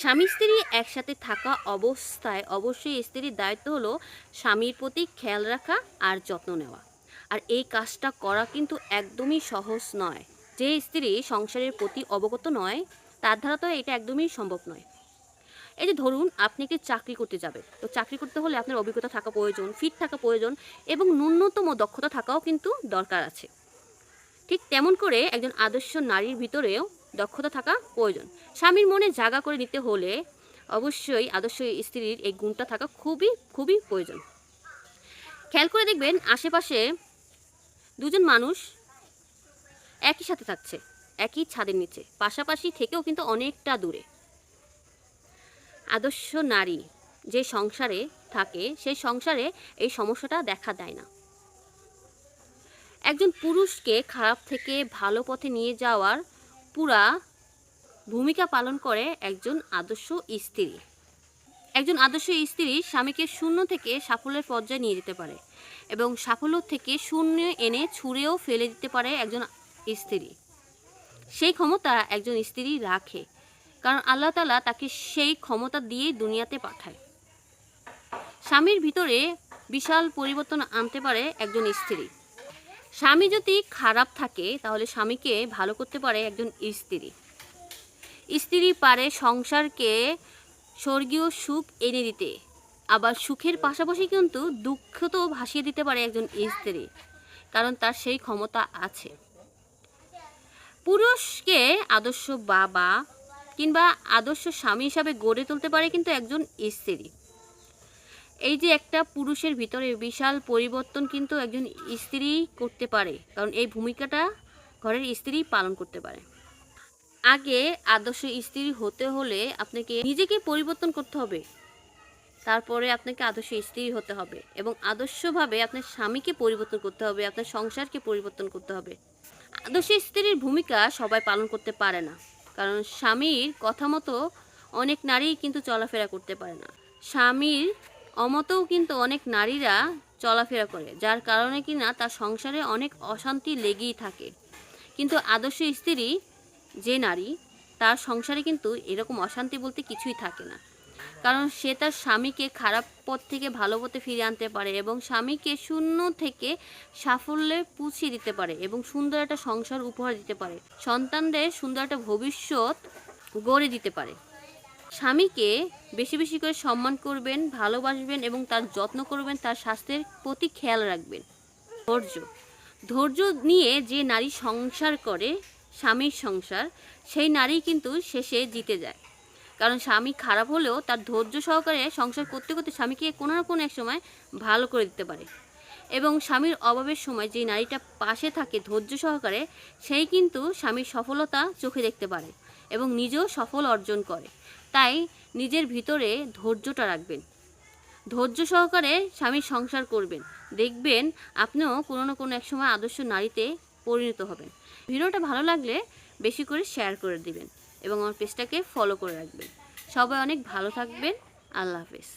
স্বামী স্ত্রী একসাথে থাকা অবস্থায় অবশ্যই স্ত্রীর দায়িত্ব হলো স্বামীর প্রতি খেয়াল রাখা আর যত্ন নেওয়া। আর এই কাজটা করা কিন্তু একদমই সহজ নয়। যে স্ত্রী সংসারের প্রতি অবগত নয়, তার দ্বারা তো এটা একদমই সম্ভব নয়। এই যে ধরুন, আপনি একটি চাকরি করতে যাবেন। তো চাকরি করতে হলে আপনার অভিজ্ঞতা থাকা প্রয়োজন ফিট থাকা প্রয়োজন এবং ন্যূনতম দক্ষতা থাকাও কিন্তু দরকার আছে। ঠিক তেমন করে একজন আদর্শ নারীর ভিতরেও দক্ষতা থাকা প্রয়োজন। স্বামীর মনে জাগা করে নিতে হলে অবশ্যই আদর্শ স্ত্রীর এই গুণটা থাকা খুবই খুবই প্রয়োজন। খেয়াল করে দেখবেন আশেপাশে দুজন মানুষ একই সাথে থাকছে, একই ছাদের নিচে, পাশাপাশি থেকেও কিন্তু অনেকটা দূরে। আদর্শ নারী যে সংসারে থাকে, সেই সংসারে এই সমস্যাটা দেখা দেয় না। একজন পুরুষকে খারাপ থেকে ভালো পথে নিয়ে যাওয়ার পুরা ভূমিকা পালন করে একজন আদর্শ স্ত্রী। একজন আদর্শ স্ত্রী স্বামীকে শূন্য থেকে সাফল্যের পর্যায়ে নিয়ে যেতে পারে এবং সাফল্য থেকে শূন্য এনে ছুঁড়েও ফেলে দিতে পারে একজন স্ত্রী। সেই ক্ষমতা একজন স্ত্রী রাখে, কারণ আল্লাহ তালা তাকে সেই ক্ষমতা দিয়েই দুনিয়াতে পাঠায়। স্বামীর ভিতরে বিশাল পরিবর্তন আনতে পারে একজন স্ত্রী। স্বামী যদি খারাপ থাকে, তাহলে স্বামীকে ভালো করতে পারে একজন স্ত্রী। স্ত্রী পারে সংসারকে স্বর্গীয় সুখ এনে দিতে। আবার সুখের পাশাপাশি কিন্তু দুঃখ তো ভাসিয়ে দিতে পারে একজন স্ত্রী, কারণ তার সেই ক্ষমতা আছে। পুরুষকে আদর্শ বাবা কিংবা আদর্শ স্বামী হিসাবে গড়ে তুলতে পারে কিন্তু একজন স্ত্রী। এই যে একটা পুরুষের ভিতরে বিশাল পরিবর্তন কিন্তু একজন স্ত্রী করতে পারে, কারণ এই ভূমিকাটা ঘরের স্ত্রী পালন করতে পারে। আগে আদর্শ স্ত্রী হতে হলে আপনাকে নিজেকে পরিবর্তন করতে হবে, তারপরে আপনাকে আদর্শ স্ত্রী হতে হবে এবং আদর্শভাবে আপনার স্বামীকে পরিবর্তন করতে হবে, আপনার সংসারকে পরিবর্তন করতে হবে। আদর্শ স্ত্রীর ভূমিকা সবাই পালন করতে পারে না, কারণ স্বামীর কথা মতো অনেক নারী কিন্তু চলাফেরা করতে পারে না। স্বামীর অমতেও কিন্তু অনেক নারীরা চলাফেরা করে, যার কারণে কিনা তার সংসারে অনেক অশান্তি লেগেই থাকে। কিন্তু আদর্শ স্ত্রী যে নারী, তার সংসারে কিন্তু এরকম অশান্তি বলতে কিছুই থাকে না। কারণ সে তার স্বামীকে খারাপ পথ থেকে ভালো পথে ফিরে আনতে পারে এবং স্বামীকে শূন্য থেকে সাফল্যে পুছিয়ে দিতে পারে এবং সুন্দর একটা সংসার উপহার দিতে পারে। সন্তানদের সুন্দর একটা ভবিষ্যৎ গড়ে দিতে পারে। স্বামীকে বেশি বেশি করে সম্মান করবেন, ভালোবাসবেন এবং তার যত্ন করবেন, তার স্বাস্থ্যের প্রতি খেয়াল রাখবেন। ধৈর্য। ধৈর্য নিয়ে যে নারী সংসার করে, স্বামীর সংসার, সেই নারী কিন্তু শেষে জিতে যায়। কারণ স্বামী খারাপ হলেও তার ধৈর্য সহকারে সংসার করতে করতে স্বামীকে কোনো না কোনো এক সময় ভালো করে দিতে পারে। এবং স্বামীর অভাবের সময় যে নারীটা পাশে থাকে ধৈর্য সহকারে, সেই কিন্তু স্বামীর সফলতা চোখে দেখতে পারে এবং নিজেও সফল অর্জন করে। তাই নিজের ভিতরে ধৈর্যটা রাখবেন। ধৈর্য সহকারে স্বামীর সংসার করবেন। দেখবেন আপনিও কোনো না কোনো এক সময় আদর্শ নারীতে পরিণত হবেন। ভিডিওটা ভালো লাগলে বেশি করে শেয়ার করে দিবেন এবং আমার পেজটাকে ফলো করে রাখবেন। সবাই অনেক ভালো থাকবেন। আল্লাহ হাফেজ।